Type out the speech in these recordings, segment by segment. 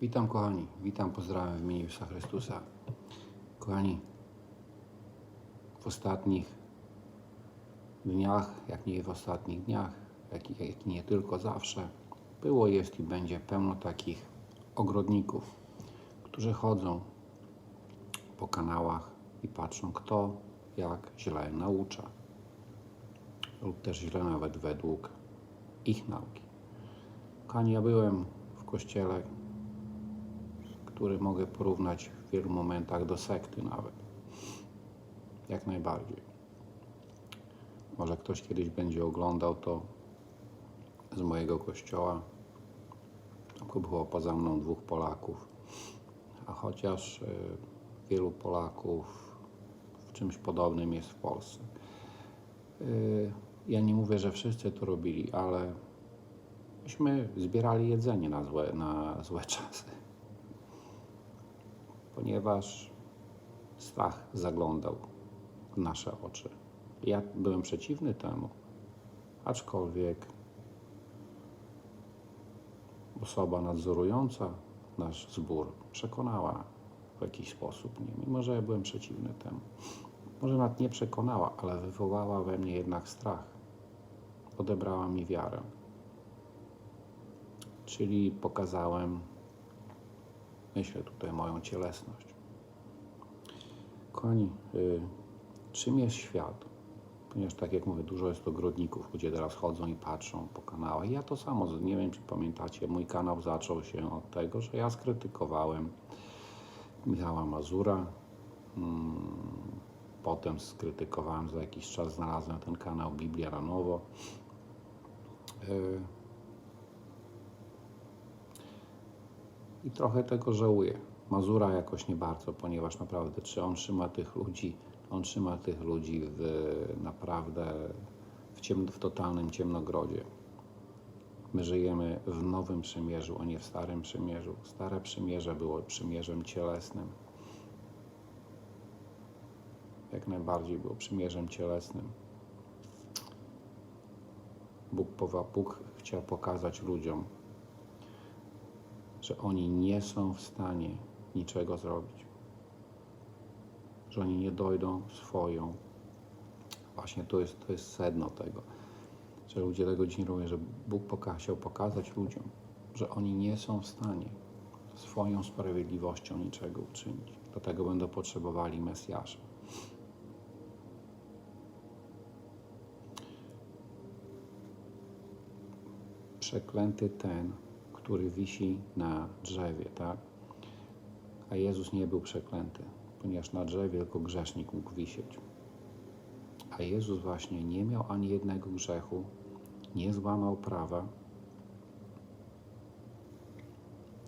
Witam kochani, witam, pozdrawiam w imieniu Jezusa Chrystusa. Kochani, w ostatnich dniach, jak nie w ostatnich dniach, jak, jak nie tylko zawsze, było, jest i będzie pełno takich ogrodników, którzy chodzą po kanałach i patrzą, kto jak źle naucza, lub też źle nawet według ich nauki. Kochani, ja byłem w kościele, który mogę porównać w wielu momentach do sekty nawet. Jak najbardziej. Może ktoś kiedyś będzie oglądał to z mojego kościoła. Tylko było poza mną dwóch Polaków. A chociaż y, wielu Polaków w czymś podobnym jest w Polsce. Y, Ja nie mówię, że wszyscy to robili, ale myśmy zbierali jedzenie na złe, na złe czasy ponieważ strach zaglądał w nasze oczy. Ja byłem przeciwny temu, aczkolwiek osoba nadzorująca nasz zbór przekonała w jakiś sposób mnie, mimo że ja byłem przeciwny temu. Może nawet nie przekonała, ale wywołała we mnie jednak strach. Odebrała mi wiarę. Czyli pokazałem myślę tutaj moją cielesność. Kochani, y, czym jest świat? Ponieważ tak jak mówię, dużo jest ogrodników, ludzie teraz chodzą i patrzą po kanałach. Ja to samo, nie wiem czy pamiętacie, mój kanał zaczął się od tego, że ja skrytykowałem Michała Mazura. Mm, Potem skrytykowałem za jakiś czas, znalazłem ten kanał Biblia na nowo. Y, I trochę tego żałuję. Mazura jakoś nie bardzo, ponieważ naprawdę, czy on trzyma tych ludzi, on trzyma tych ludzi w naprawdę w, ciem, w totalnym ciemnogrodzie. My żyjemy w nowym przymierzu, a nie w starym przymierzu. Stare przymierze było przymierzem cielesnym. Jak najbardziej było przymierzem cielesnym. Bóg, Bóg chciał pokazać ludziom, że oni nie są w stanie niczego zrobić. Że oni nie dojdą swoją. Właśnie to jest, to jest sedno tego, że ludzie tego nie robią, że Bóg poka- chciał pokazać ludziom, że oni nie są w stanie swoją sprawiedliwością niczego uczynić. Do tego będą potrzebowali Mesjasza. Przeklęty ten, który wisi na drzewie, tak? A Jezus nie był przeklęty, ponieważ na drzewie tylko grzesznik mógł wisieć. A Jezus właśnie nie miał ani jednego grzechu, nie złamał prawa.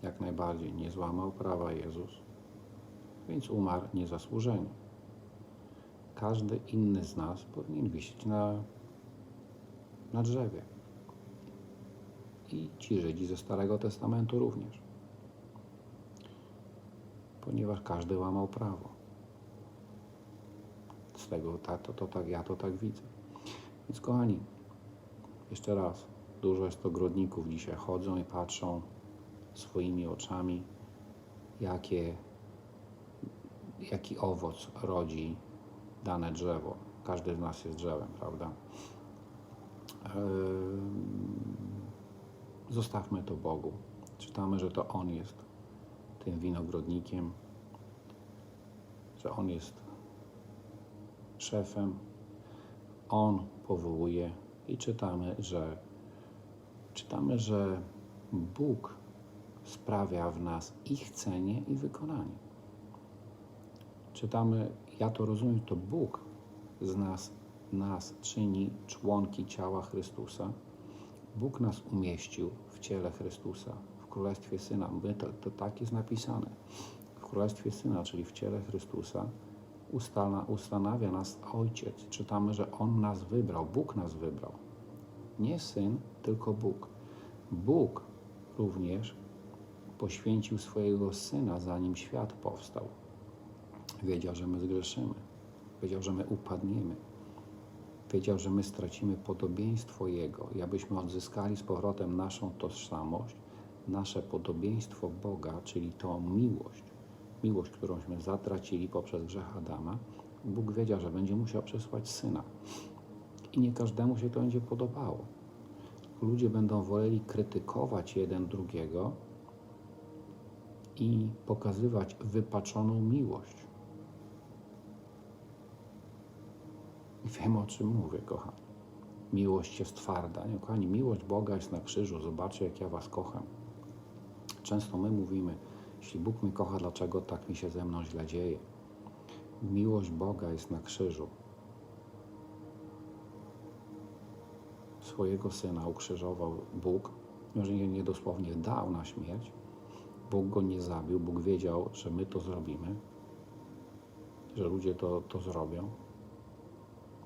Jak najbardziej nie złamał prawa Jezus, więc umarł niezasłużenie. Każdy inny z nas powinien wisieć na, na drzewie i ci Żydzi ze Starego Testamentu również. Ponieważ każdy łamał prawo. Z tego to, to tak, ja to tak widzę. Więc kochani, jeszcze raz, dużo jest ogrodników dzisiaj chodzą i patrzą swoimi oczami, jakie, jaki owoc rodzi dane drzewo. Każdy z nas jest drzewem, prawda? Ehm, Zostawmy to Bogu. Czytamy, że to On jest tym winogrodnikiem, że On jest szefem, On powołuje i czytamy, że czytamy, że Bóg sprawia w nas i chcenie, i wykonanie. Czytamy, ja to rozumiem, to Bóg z nas, nas czyni członki ciała Chrystusa. Bóg nas umieścił w ciele Chrystusa, w Królestwie Syna. My to, to tak jest napisane. W Królestwie Syna, czyli w ciele Chrystusa, ustala, ustanawia nas Ojciec. Czytamy, że On nas wybrał, Bóg nas wybrał. Nie Syn, tylko Bóg. Bóg również poświęcił swojego Syna, zanim świat powstał. Wiedział, że my zgrzeszymy. Wiedział, że my upadniemy. Wiedział, że my stracimy podobieństwo Jego i abyśmy odzyskali z powrotem naszą tożsamość, nasze podobieństwo Boga, czyli tą miłość, miłość, którąśmy zatracili poprzez grzech Adama, Bóg wiedział, że będzie musiał przesłać Syna. I nie każdemu się to będzie podobało. Ludzie będą woleli krytykować jeden drugiego i pokazywać wypaczoną miłość. Wiem o czym mówię, kochani. Miłość jest twarda. Nie, kochani, miłość Boga jest na krzyżu. Zobaczcie, jak ja Was kocham. Często my mówimy, jeśli Bóg mnie kocha, dlaczego tak mi się ze mną źle dzieje? Miłość Boga jest na krzyżu. Swojego syna ukrzyżował Bóg, może nie dosłownie dał na śmierć. Bóg go nie zabił, Bóg wiedział, że my to zrobimy, że ludzie to, to zrobią.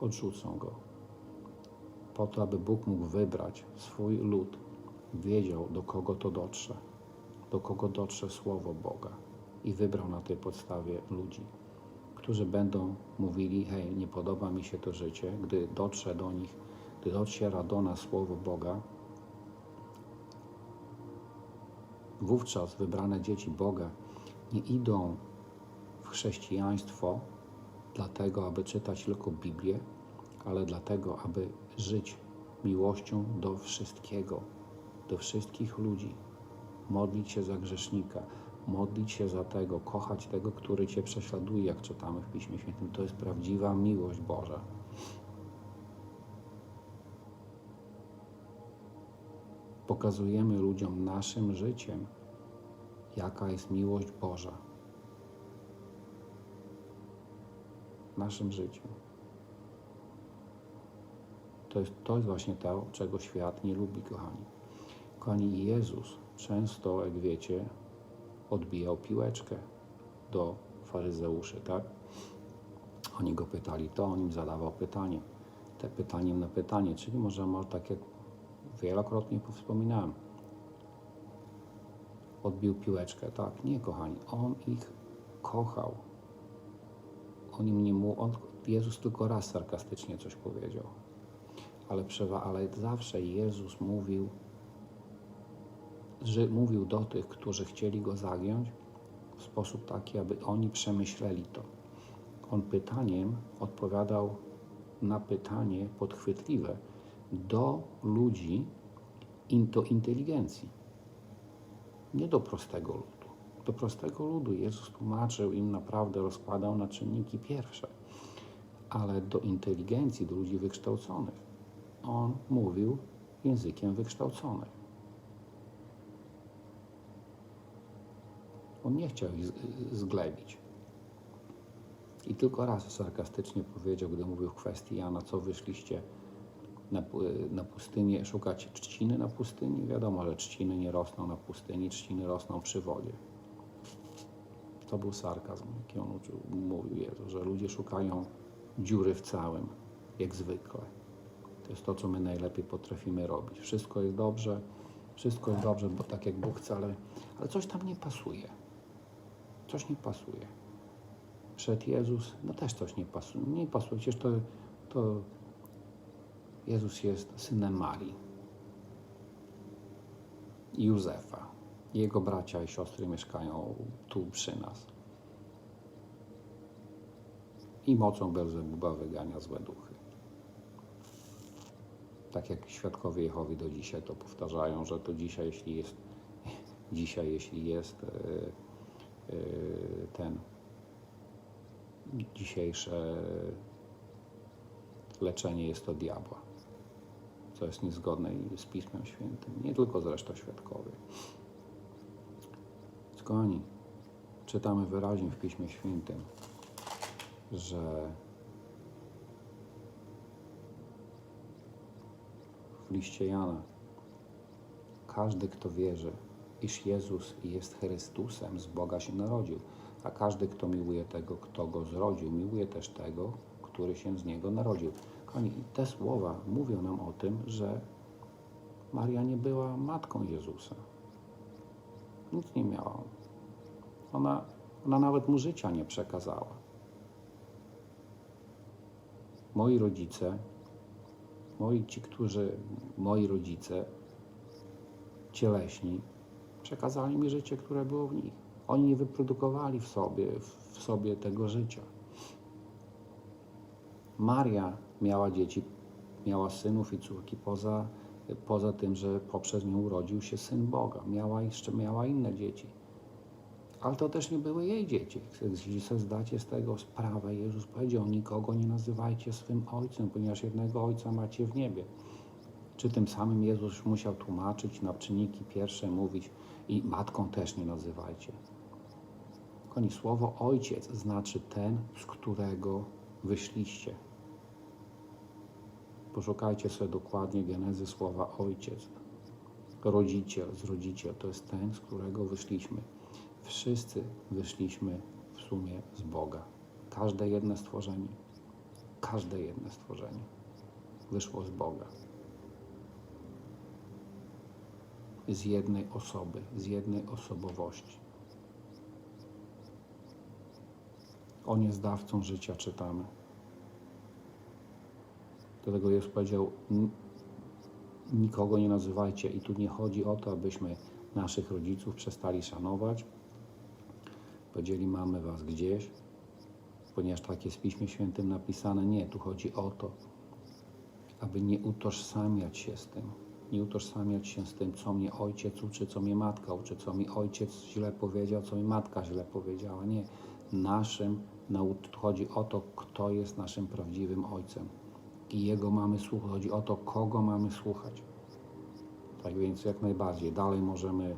Odrzucą go. Po to, aby Bóg mógł wybrać swój lud, wiedział, do kogo to dotrze, do kogo dotrze słowo Boga i wybrał na tej podstawie ludzi którzy będą mówili: Hej, nie podoba mi się to życie, gdy dotrze do nich, gdy dociera do nas słowo Boga, wówczas wybrane dzieci Boga nie idą w chrześcijaństwo dlatego, aby czytać tylko Biblię, ale dlatego, aby żyć miłością do wszystkiego, do wszystkich ludzi, modlić się za grzesznika, modlić się za tego, kochać tego, który Cię prześladuje, jak czytamy w Piśmie Świętym. To jest prawdziwa miłość Boża. Pokazujemy ludziom naszym życiem, jaka jest miłość Boża. Naszym życiem. To jest, to jest właśnie to, czego świat nie lubi, kochani. Kochani, Jezus często, jak wiecie, odbijał piłeczkę do faryzeuszy, tak? Oni go pytali to, on im zadawał pytanie. Te pytaniem na pytanie, czyli może, może tak jak wielokrotnie wspominałem, odbił piłeczkę, tak? Nie, kochani, on ich kochał. On im nie mu, on, Jezus tylko raz sarkastycznie coś powiedział, ale, przewa, ale zawsze Jezus mówił że mówił do tych, którzy chcieli go zagiąć, w sposób taki, aby oni przemyśleli to. On pytaniem odpowiadał na pytanie podchwytliwe do ludzi, do inteligencji, nie do prostego ludu. Do prostego ludu Jezus tłumaczył im, naprawdę rozkładał na czynniki pierwsze, ale do inteligencji, do ludzi wykształconych. On mówił językiem wykształconych. On nie chciał ich zglebić. I tylko raz sarkastycznie powiedział, gdy mówił w kwestii Jana, co wyszliście na, na pustynię, szukać trzciny na pustyni. Wiadomo, że trzciny nie rosną na pustyni, trzciny rosną przy wodzie. To był sarkazm, jaki on uczył, mówił Jezu, że ludzie szukają dziury w całym, jak zwykle. To jest to, co my najlepiej potrafimy robić. Wszystko jest dobrze, wszystko jest dobrze, bo tak jak Bóg chce, ale, ale coś tam nie pasuje coś nie pasuje. Przed Jezus, no też coś nie pasuje. Nie pasuje, przecież to, to Jezus jest synem Marii Józefa. Jego bracia i siostry mieszkają tu przy nas. I mocą Belzebuba wygania złe duchy. Tak jak świadkowie Jehowi do dzisiaj to powtarzają, że to dzisiaj, jeśli jest, dzisiaj, jeśli jest yy, Y, ten dzisiejsze leczenie jest to diabła, co jest niezgodne z Pismem Świętym, nie tylko zresztą świadkowie. Kochani, czytamy wyraźnie w Piśmie Świętym, że w liście Jana każdy, kto wierzy, iż Jezus jest Chrystusem, z Boga się narodził, a każdy, kto miłuje tego, kto go zrodził, miłuje też tego, który się z niego narodził. Kochani, te słowa mówią nam o tym, że Maria nie była matką Jezusa. Nic nie miała. Ona, ona nawet mu życia nie przekazała. Moi rodzice, moi ci, którzy, moi rodzice cieleśni, Przekazali mi życie, które było w nich. Oni nie wyprodukowali w sobie, w sobie tego życia. Maria miała dzieci, miała synów i córki poza, poza tym, że poprzez nią urodził się syn Boga. Miała jeszcze miała inne dzieci. Ale to też nie były jej dzieci. Jeśli sobie zdacie z tego sprawę, Jezus powiedział, nikogo nie nazywajcie swym ojcem, ponieważ jednego ojca macie w niebie. Czy tym samym Jezus musiał tłumaczyć na czynniki pierwsze, mówić i matką też nie nazywajcie. Koni słowo ojciec znaczy ten, z którego wyszliście. Poszukajcie sobie dokładnie genezy słowa ojciec. Rodziciel, z rodziciel to jest ten, z którego wyszliśmy. Wszyscy wyszliśmy w sumie z Boga. Każde jedno stworzenie, każde jedno stworzenie wyszło z Boga. Z jednej osoby, z jednej osobowości. On jest dawcą życia, czytamy. Dlatego Jezus powiedział, "N- nikogo nie nazywajcie. I tu nie chodzi o to, abyśmy naszych rodziców przestali szanować. Powiedzieli, mamy was gdzieś, ponieważ tak jest w Piśmie Świętym napisane. Nie, tu chodzi o to, aby nie utożsamiać się z tym. Nie utożsamiać się z tym, co mnie ojciec uczy, co mnie matka uczy, co mi ojciec źle powiedział, co mi matka źle powiedziała. Nie. Naszym, chodzi o to, kto jest naszym prawdziwym ojcem. I jego mamy słuchać. Chodzi o to, kogo mamy słuchać. Tak więc jak najbardziej. Dalej możemy,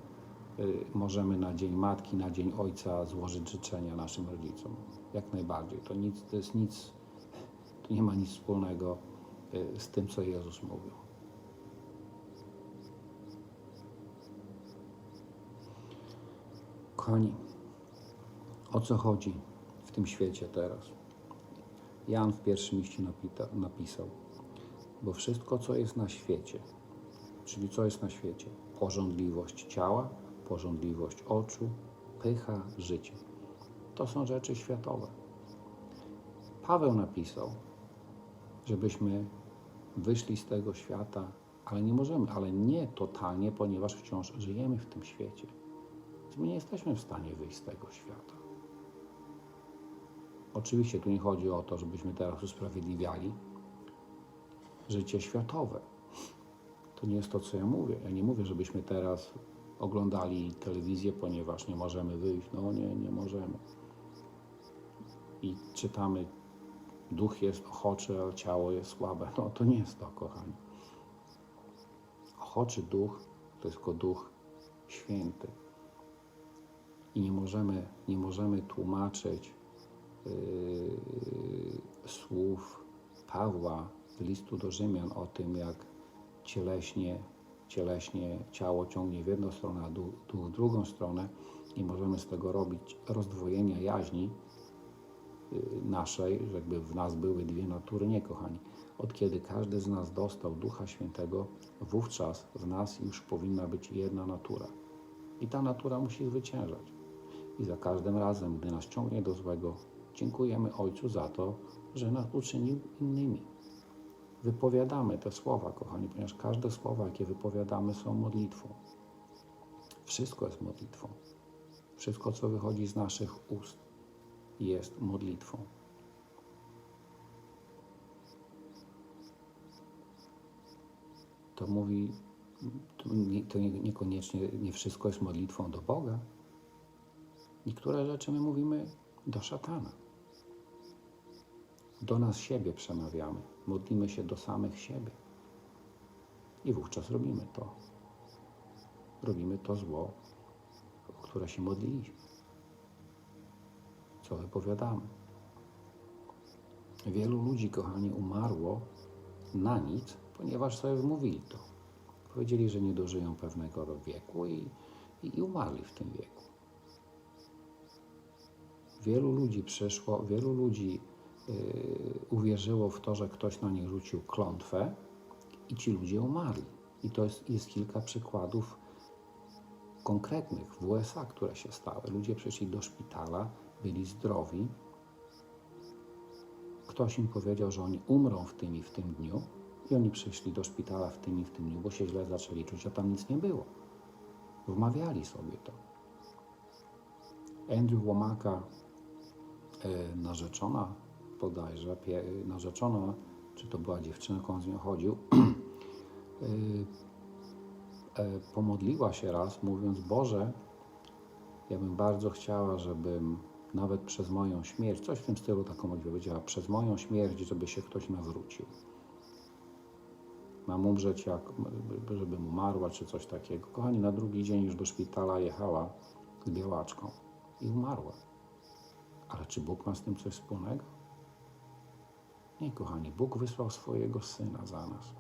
y, możemy na Dzień Matki, na Dzień Ojca złożyć życzenia naszym rodzicom. Jak najbardziej. To, nic, to jest nic, to nie ma nic wspólnego y, z tym, co Jezus mówił. Kochani, o co chodzi w tym świecie teraz? Jan w pierwszym liście napisał, bo wszystko, co jest na świecie, czyli co jest na świecie? Porządliwość ciała, porządliwość oczu, pycha, życie. To są rzeczy światowe. Paweł napisał, żebyśmy wyszli z tego świata, ale nie możemy, ale nie totalnie, ponieważ wciąż żyjemy w tym świecie. Więc my nie jesteśmy w stanie wyjść z tego świata. Oczywiście tu nie chodzi o to, żebyśmy teraz usprawiedliwiali życie światowe. To nie jest to, co ja mówię. Ja nie mówię, żebyśmy teraz oglądali telewizję, ponieważ nie możemy wyjść. No nie, nie możemy. I czytamy, duch jest ochoczy, a ciało jest słabe. No to nie jest to, kochani. Ochoczy duch to jest tylko duch święty. I nie możemy, nie możemy tłumaczyć słów Pawła z listu do Rzymian o tym, jak cieleśnie, cieleśnie ciało ciągnie w jedną stronę, a duch, duch w drugą stronę. Nie możemy z tego robić rozdwojenia jaźni yy, naszej, że jakby w nas były dwie natury. Nie, kochani. Od kiedy każdy z nas dostał Ducha Świętego, wówczas w nas już powinna być jedna natura. I ta natura musi zwyciężać. I za każdym razem, gdy nas ciągnie do złego, dziękujemy Ojcu za to, że nas uczynił innymi. Wypowiadamy te słowa, kochani, ponieważ każde słowa, jakie wypowiadamy, są modlitwą. Wszystko jest modlitwą. Wszystko, co wychodzi z naszych ust, jest modlitwą. To mówi, to, nie, to nie, niekoniecznie nie wszystko jest modlitwą do Boga. Niektóre rzeczy my mówimy do szatana. Do nas siebie przemawiamy. Modlimy się do samych siebie. I wówczas robimy to. Robimy to zło, o które się modliliśmy. Co wypowiadamy. Wielu ludzi, kochani, umarło na nic, ponieważ sobie wmówili to. Powiedzieli, że nie dożyją pewnego wieku i, i, i umarli w tym wieku. Wielu ludzi przyszło, wielu ludzi uwierzyło w to, że ktoś na nich rzucił klątwę i ci ludzie umarli. I to jest, jest kilka przykładów konkretnych w USA, które się stały. Ludzie przyszli do szpitala, byli zdrowi. Ktoś im powiedział, że oni umrą w tym i w tym dniu i oni przyszli do szpitala w tym i w tym dniu, bo się źle zaczęli czuć, a tam nic nie było. Wmawiali sobie to. Andrew Łomaka, e, narzeczona bodajże, narzeczona, czy to była dziewczyna, on z nią chodził, e, e, pomodliła się raz, mówiąc: Boże, ja bym bardzo chciała, żebym nawet przez moją śmierć, coś w tym stylu taką modlitwę powiedziała, przez moją śmierć, żeby się ktoś nawrócił. Mam umrzeć, jak, żebym umarła, czy coś takiego. Kochani, na drugi dzień już do szpitala jechała z białaczką i umarła. Ale czy Bóg ma z tym coś wspólnego? Nie, kochani, Bóg wysłał swojego Syna za nas.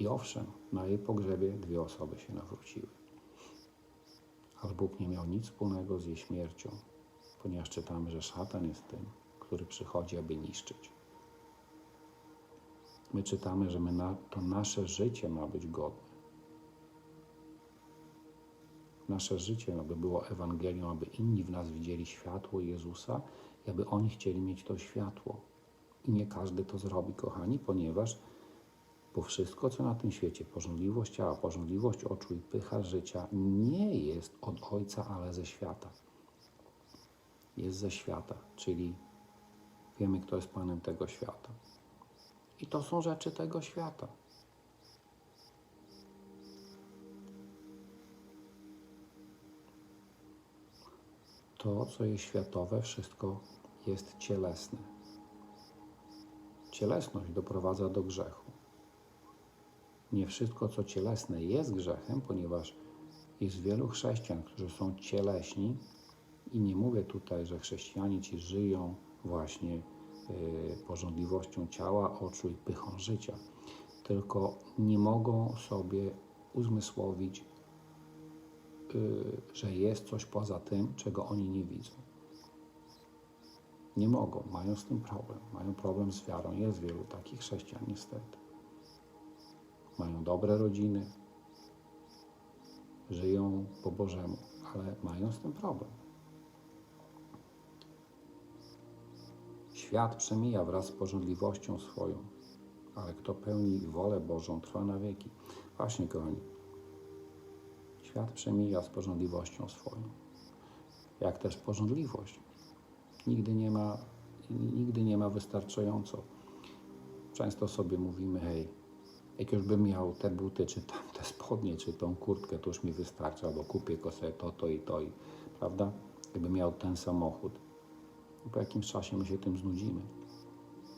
I owszem, na jej pogrzebie dwie osoby się nawróciły. Ale Bóg nie miał nic wspólnego z jej śmiercią, ponieważ czytamy, że szatan jest tym, który przychodzi, aby niszczyć. My czytamy, że my na, to nasze życie ma być godne. Nasze życie, aby było Ewangelią, aby inni w nas widzieli światło Jezusa i aby oni chcieli mieć to światło. I nie każdy to zrobi, kochani, ponieważ bo wszystko, co na tym świecie, pożądliwość ciała, pożądliwość oczu i pycha życia, nie jest od Ojca, ale ze świata. Jest ze świata, czyli wiemy, kto jest Panem tego świata. I to są rzeczy tego świata. To, co jest światowe, wszystko jest cielesne. Cielesność doprowadza do grzechu. Nie wszystko, co cielesne, jest grzechem, ponieważ jest wielu chrześcijan, którzy są cieleśni, i nie mówię tutaj, że chrześcijanie ci żyją właśnie y, porządliwością ciała, oczu i pychą życia, tylko nie mogą sobie uzmysłowić, że jest coś poza tym, czego oni nie widzą. Nie mogą, mają z tym problem, mają problem z wiarą. Jest wielu takich chrześcijan, niestety mają dobre rodziny, żyją po Bożemu, ale mają z tym problem. Świat przemija wraz z porządliwością swoją, ale kto pełni wolę Bożą, trwa na wieki. Właśnie, kochani, świat przemija z porządliwością swoją, jak też porządliwość. Nigdy nie ma, nigdy nie ma wystarczająco. Często sobie mówimy, hej, jak już bym miał te buty, czy tam te spodnie, czy tą kurtkę, to już mi wystarczy, albo kupię sobie to, to i to, i, prawda? Gdybym miał ten samochód. Po jakimś czasie my się tym znudzimy.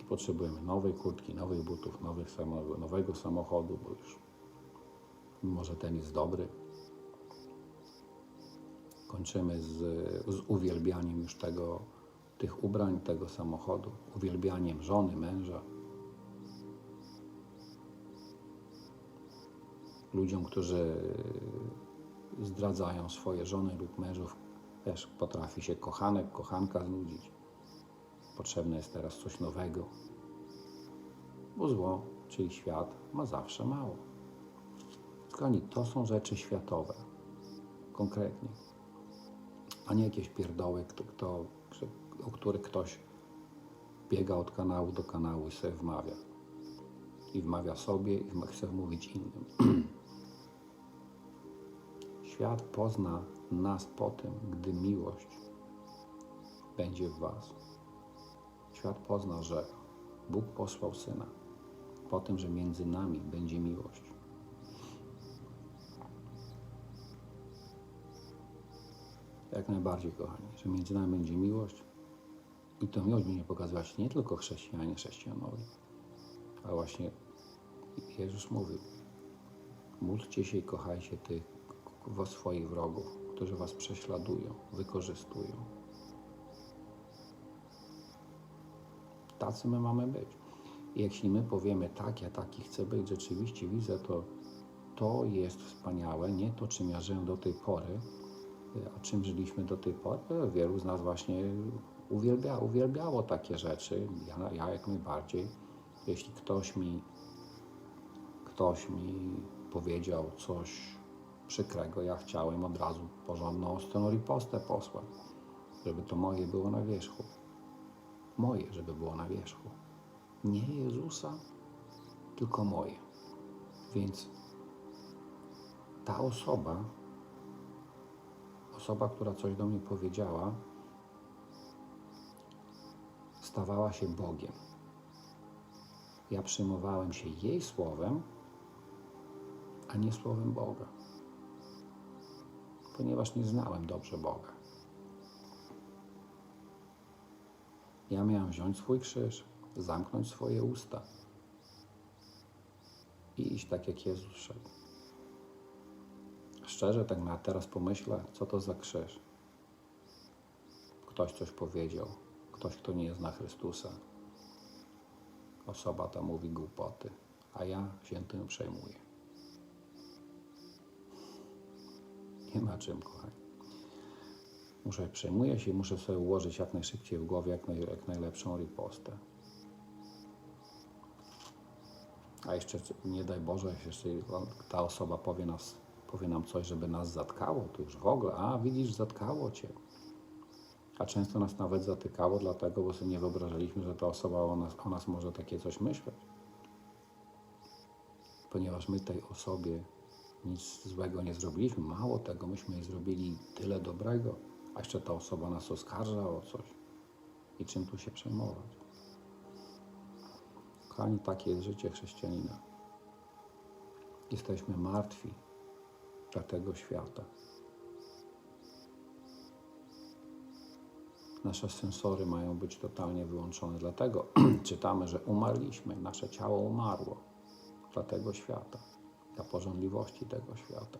I potrzebujemy nowej kurtki, nowych butów, nowych nowego samochodu, bo już może ten jest dobry. Kończymy z, z uwielbianiem już tego, tych ubrań, tego samochodu, uwielbianiem żony, męża, ludziom, którzy zdradzają swoje żony lub mężów, też potrafi się kochanek, kochanka znudzić. Potrzebne jest teraz coś nowego, bo zło, czyli świat, ma zawsze mało. Kochani, to są rzeczy światowe, konkretnie, a nie jakieś pierdoły, kto, kto, o których ktoś biega od kanału do kanału i sobie wmawia. I wmawia sobie, i chce wmówić innym. Świat pozna nas po tym, gdy miłość będzie w Was. Świat pozna, że Bóg posłał Syna, po tym, że między nami będzie miłość. Jak najbardziej, kochani, że między nami będzie miłość i to miłość będzie pokazywać nie tylko chrześcijanie chrześcijanowi, ale właśnie Jezus mówił, módlcie się i kochajcie tych swoich wrogów, którzy was prześladują, wykorzystują. Tacy my mamy być. I jeśli my powiemy tak, ja taki chcę być, rzeczywiście widzę to, to jest wspaniałe, nie to, czym ja żyłem do tej pory, a czym żyliśmy do tej pory. Wielu z nas właśnie uwielbia, uwielbiało takie rzeczy, ja, ja jak najbardziej. Jeśli ktoś mi, ktoś mi powiedział coś przykrego, ja chciałem od razu porządną ostrą ripostę posłać, żeby to moje było na wierzchu. Moje, żeby było na wierzchu. Nie Jezusa, tylko moje. Więc ta osoba, osoba, która coś do mnie powiedziała, stawała się Bogiem. Ja przyjmowałem się jej słowem, a nie słowem Boga, ponieważ nie znałem dobrze Boga. Ja miałem wziąć swój krzyż, zamknąć swoje usta i iść tak, jak Jezus szedł. Szczerze, tak na teraz pomyślę, co to za krzyż. Ktoś coś powiedział, ktoś, kto nie zna Chrystusa. Osoba ta mówi głupoty, a ja się tym przejmuję. Nie ma czym, kochani. Muszę, przejmuję się i muszę sobie ułożyć jak najszybciej w głowie, jak, naj, jak najlepszą ripostę. A jeszcze, nie daj Boże, jeszcze ta osoba powie, nas, powie nam coś, żeby nas zatkało, to już w ogóle, a widzisz, zatkało cię. A często nas nawet zatykało, dlatego, bo sobie nie wyobrażaliśmy, że ta osoba o nas, o nas może takie coś myśleć. Ponieważ my tej osobie nic złego nie zrobiliśmy, mało tego, myśmy jej zrobili tyle dobrego, a jeszcze ta osoba nas oskarża o coś. I czym tu się przejmować? Kochani, takie jest życie chrześcijanina. Jesteśmy martwi dla tego świata. Nasze sensory mają być totalnie wyłączone. Dlatego czytamy, że umarliśmy, nasze ciało umarło dla tego świata, dla porządliwości tego świata.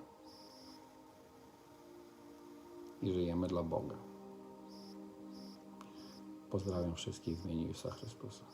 I żyjemy dla Boga. Pozdrawiam wszystkich w imieniu Jezusa Chrystusa.